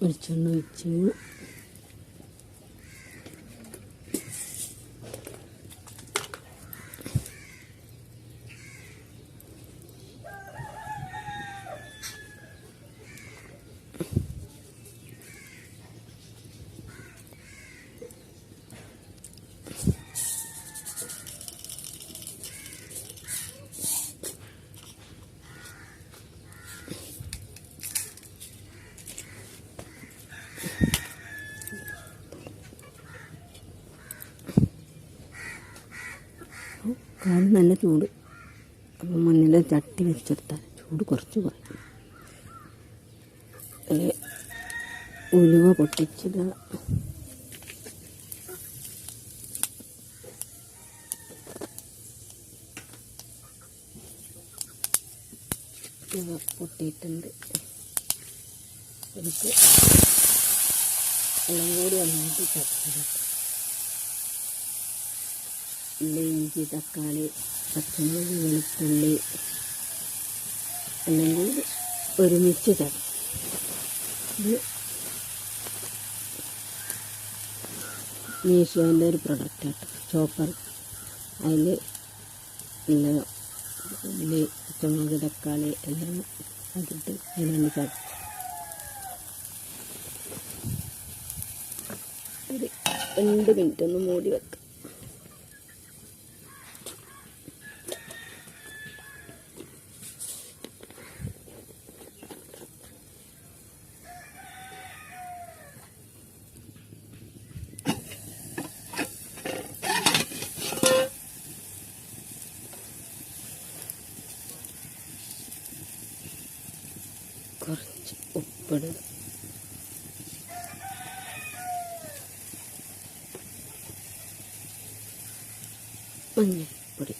വെളിച്ചെണ്ണ ഒഴിച്ച് കാൽ നല്ല ചൂട്. അപ്പം മണ്ണിൽ ചട്ടി വെച്ചെടുത്താൽ ചൂട് കുറച്ച് കുറയ്ക്കും ഉലുവ പൊട്ടിച്ചിടുക ഉലുവ പൊട്ടിയിട്ടുണ്ട്. എനിക്ക് എല്ലാം കൂടി വന്നിട്ട് ചട്ടി ഉള്ളി ഇഞ്ചി തക്കാളി പച്ചമുളക് വെളുത്തുള്ളി അല്ലെങ്കിൽ ഒരുമിച്ച് തരും. ഇത് മീഷോന്റെ ഒരു പ്രൊഡക്റ്റാണ് ചോപ്പർ. അതിൽ ഉള്ളി പച്ചമുളക് തക്കാളി എല്ലാം അതിട്ട് അതിലാണ് ചതക്കും ഒരു രണ്ട് മിനിറ്റ് ഒന്ന് മൂടി വെക്കാം കുറച്ച് ഉപ്പിടുക മഞ്ഞൾപ്പൊടി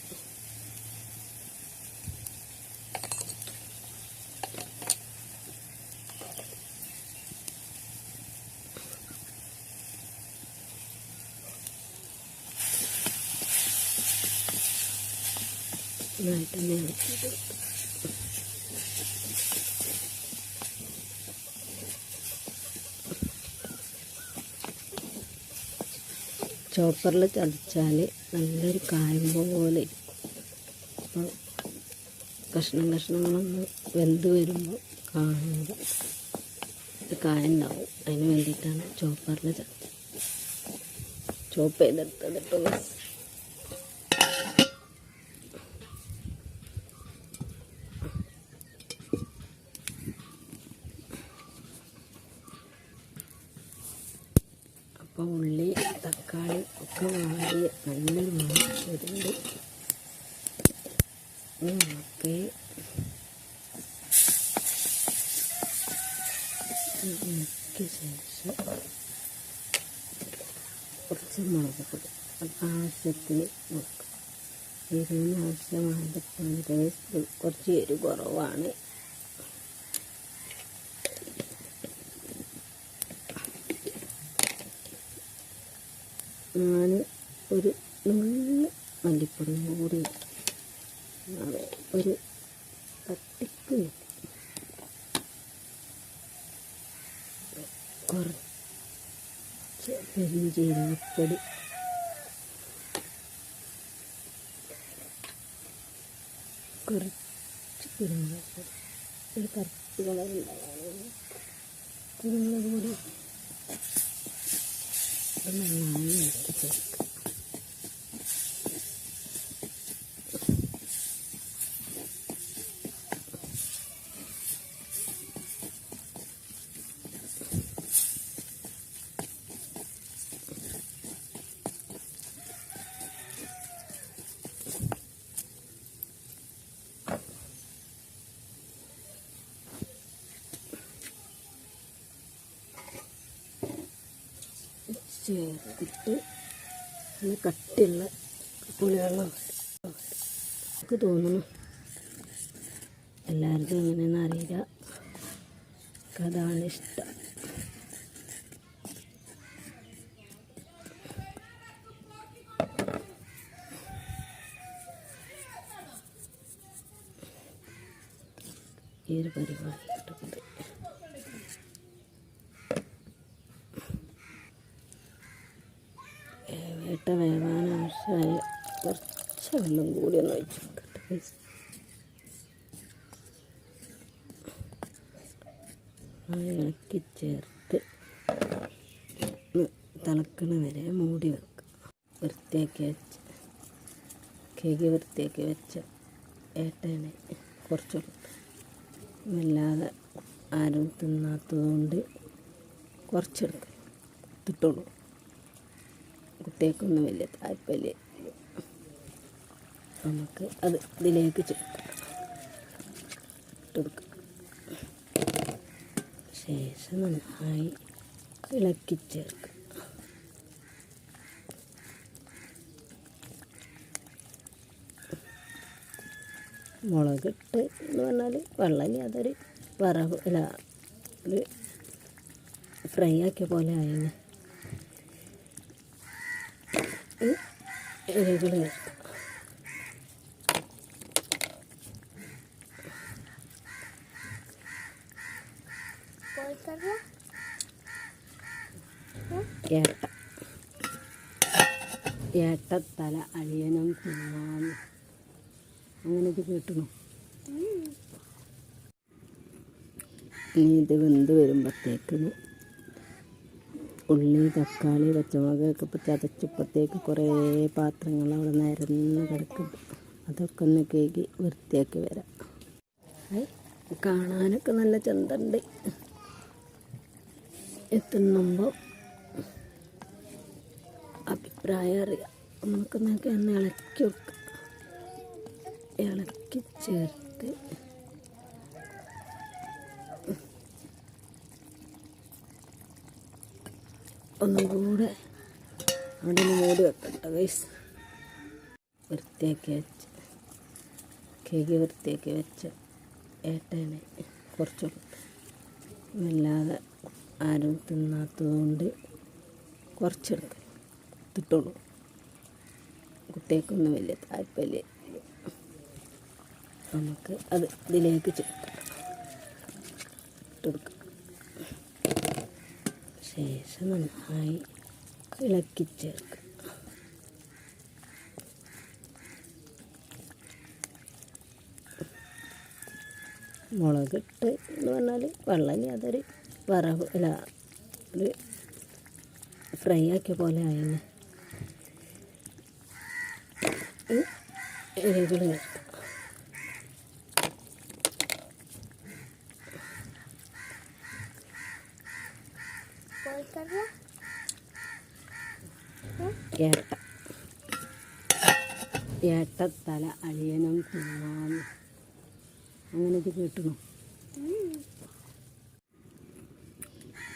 നന്നായിട്ട് ഇളക്കിയിട്ട് ചോപ്പറിൽ ചതച്ചാൽ നല്ലൊരു കായം പോലെ അപ്പോൾ കഷ്ണം കഷ്ണങ്ങളൊന്ന് വെന്ത് വരുമ്പോൾ കാണുന്നത് കായുണ്ടാവും. അതിന് വേണ്ടിയിട്ടാണ് ചോപ്പറിൽ ചതച്ചത്. ചോപ്പ് ചെയ്തെടുത്തത് അപ്പോൾ ഉള്ളി തക്കാളി ഒക്കെ വാടി നല്ലൊരു മണം ഇളക്കിയ ശേഷം കുറച്ച് മുളക് പൊടി ആവശ്യത്തിന് നോക്കാം എരിവിന് ആവശ്യമായ കുറച്ച് എരിവ് കുറവാണ്. ഞാൻ ഒരു നല്ല മല്ലിപ്പൊടിയും കൂടി ഒരു തട്ടിക്ക്. കുറച്ച് പെരുംജീരകപ്പൊടി കുറച്ച് കുരുമുളക് ഒരു കറുപ്പ് കളറുണ്ടാകാൻ കുരുമുളക് പൊടി. അത് നന്നായി ഇളക്കി ചേർക്കുക ചേർത്തിട്ട് നല്ല കട്ടിയുള്ള പുളിവെള്ളം എനിക്ക് തോന്നുന്നു. എല്ലാവർക്കും എങ്ങനെയെന്ന് അറിയില്ല. അതാണ് ഇഷ്ടം. ഈ ഒരു പരിപാടിയിട്ടുണ്ട് വേട്ട വേവാൻ ആവശ്യമായ കുറച്ച് വെള്ളം കൂടി ഒന്ന് ഒഴിച്ച് ഇളക്കി ചേർത്ത് തിളക്കണ വരെ മൂടി വെക്കുക. വൃത്തിയാക്കി വെച്ച് കേക്ക് വൃത്തിയാക്കി വെച്ച ഏട്ടനെ കുറച്ച് വല്ലാതെ ആരും തിന്നാത്തതുകൊണ്ട് കുറച്ചെടുക്കുക തിട്ടുള്ളൂ കുട്ടികൾക്കൊന്നും വലിയ താല്പര്യ നമുക്ക് അത് ഇതിലേക്ക് ചേർക്കാം. ശേഷം നന്നായി ഇളക്കി ചേർക്കുക മുളകിട്ട് എന്ന് പറഞ്ഞാൽ വെള്ളം അതൊരു വറവ് അല്ല ഒരു ഫ്രൈ ആക്കിയ പോലെ ആയിരുന്നു ഇലകൾ ചേർക്കാം ഏട്ട ഏട്ടത്തല അളിയനും തിന്നാൻ അങ്ങനെയൊക്കെ കേട്ടണോ. ഇനി ഇത് വെന്ത് വരുമ്പോഴത്തേക്കിന് ഉള്ളി തക്കാളി പച്ചമുളകൊക്കെ ഇപ്പം ചതച്ചപ്പോഴത്തേക്ക് കുറേ പാത്രങ്ങൾ അവിടെ നിരന്ന് കിടക്കും. അതൊക്കെ ഒന്ന് കേക്ക് വൃത്തിയാക്കി വരാം. കാണാനൊക്കെ നല്ല ചന്തണ്ട്. എത്തുന്നുമ്പോൾ അഭിപ്രായം അറിയാം. നമുക്ക് നോക്കി ഒന്ന് ഇളക്കി വെക്കാം. ഇളക്കി ചേർത്ത് ഒന്നും കൂടെ അവിടെ മൂടി വെക്കട്ടെ ഗൈസ് വൃത്തിയാക്കി വെച്ച്. കേക്ക് വൃത്തിയാക്കി വെച്ച്. ഏട്ടനെ കുറച്ച് വല്ലാതെ ആരും തിന്നാത്തതുകൊണ്ട് കുറച്ചെടുക്കും. തിട്ടുള്ളൂ കുട്ടികൾക്കൊന്നും വലിയ താല്പര്യം നമുക്ക് അത് ഇതിലേക്ക് ചേർക്കാം. ഇട്ട് കൊടുക്കാം. ശേഷം നന്നായി ഇളക്കി ചേർക്കുക മുളകിട്ട് എന്ന് പറഞ്ഞാൽ വെള്ളം അതൊരു വറവ് അല്ല ഒരു ഫ്രൈ ആക്കിയ പോലെ ആയിരുന്നു ഇലകൾ ചേർക്കാം ഏട്ട ഏട്ടത്തല അളിയനും തിന്നാം അങ്ങനെയൊക്കെ കേട്ടു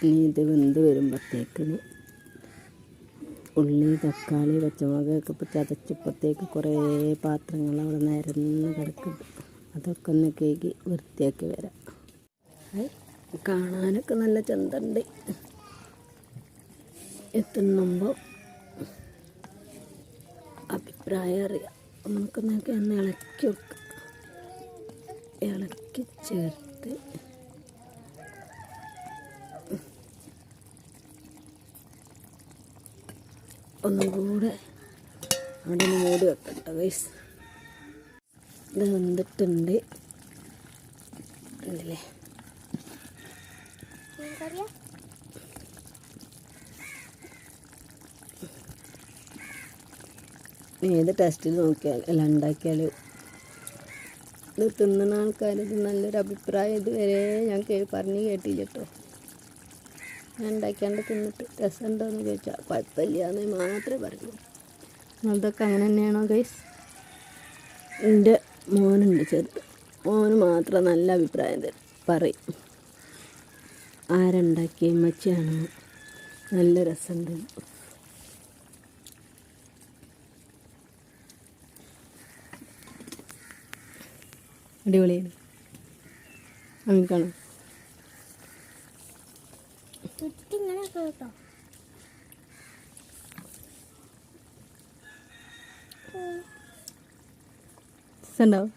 ഇനി ഇത് വെന്ത് വരുമ്പോഴത്തേക്കിന് ഉള്ളി തക്കാളി പച്ചമുളകൊക്കെ ഇപ്പം ചതച്ചപ്പോഴത്തേക്ക് കുറേ പാത്രങ്ങൾ അവിടെ നിരന്ന് കിടക്കുന്നുണ്ട് അതൊക്കെ ഒന്ന് കേക്ക് വൃത്തിയാക്കി വരാം. കാണാനൊക്കെ നല്ല ചന്തണ്ട്. എത്തുന്നുമ്പോൾ അഭിപ്രായം അറിയാം. നമുക്ക് നോക്കി ഒന്ന് ഇളക്കി വെക്കാം ഇളക്കി ചേർത്ത്. ഒന്നും കൂടെ അവിടെ മൂടി വെക്കട്ടെ ഗൈസ് ഇത് വന്നിട്ടുണ്ട്. ഉണ്ടല്ലേ ഏത് ടെസ്റ്റിൽ നോക്കിയാൽ അല്ല ഉണ്ടാക്കിയാൽ ഇത് തിന്നുന്ന ആൾക്കാർക്ക് നല്ലൊരു അഭിപ്രായം ഇതുവരെ ഞാൻ കേ പറഞ്ഞ് കേട്ടില്ല കേട്ടോ ഞാൻ ഉണ്ടാക്കിയാണ്ട് തിന്നിട്ട് രസമുണ്ടോയെന്ന് ചോദിച്ചാൽ കുഴപ്പമില്ല എന്ന് മാത്രമേ പറഞ്ഞു അതൊക്കെ അങ്ങനെ തന്നെയാണോ ഗൈസ് എന്റെ മോനുണ്ട് ചെറുത്. മോന് മാത്രം നല്ല അഭിപ്രായം തരും. പറയും. ആരുണ്ടാക്കിയ ഉമ്മച്ചിയാണോ നല്ല രസമുണ്ട് അടിപൊളിയാണ് അങ്ങനെ കാണാം. രസമുണ്ടാവും